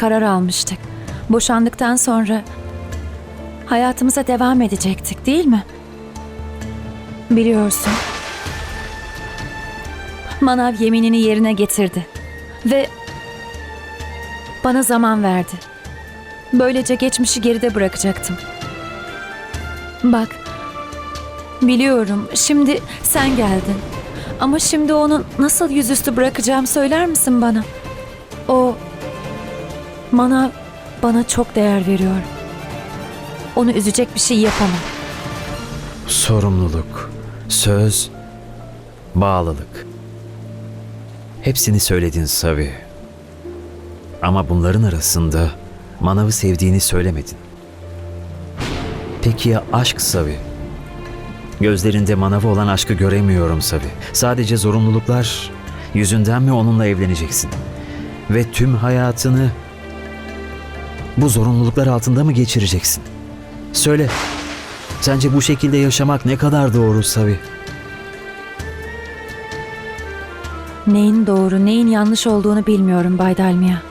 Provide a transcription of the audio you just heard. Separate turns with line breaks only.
karar almıştık. Boşandıktan sonra hayatımıza devam edecektik değil mi? Biliyorsun. Manav yeminini yerine getirdi. Ve bana zaman verdi. Böylece geçmişi geride bırakacaktım. Bak, biliyorum şimdi sen geldin. Ama şimdi onu nasıl yüzüstü bırakacağım söyler misin bana? O bana bana çok değer veriyor. Onu üzecek bir şey yapamam.
Sorumluluk, söz, bağlılık. Hepsini söyledin Savi. Ama bunların arasında Manav'ı sevdiğini söylemedin. Peki ya aşk Savi? Gözlerinde Manav'a olan aşkı göremiyorum Savi. Sadece zorunluluklar yüzünden mi onunla evleneceksin? Ve tüm hayatını bu zorunluluklar altında mı geçireceksin? Söyle. Sence bu şekilde yaşamak ne kadar doğru Savi?
Neyin doğru, neyin yanlış olduğunu bilmiyorum Bay Dalmia.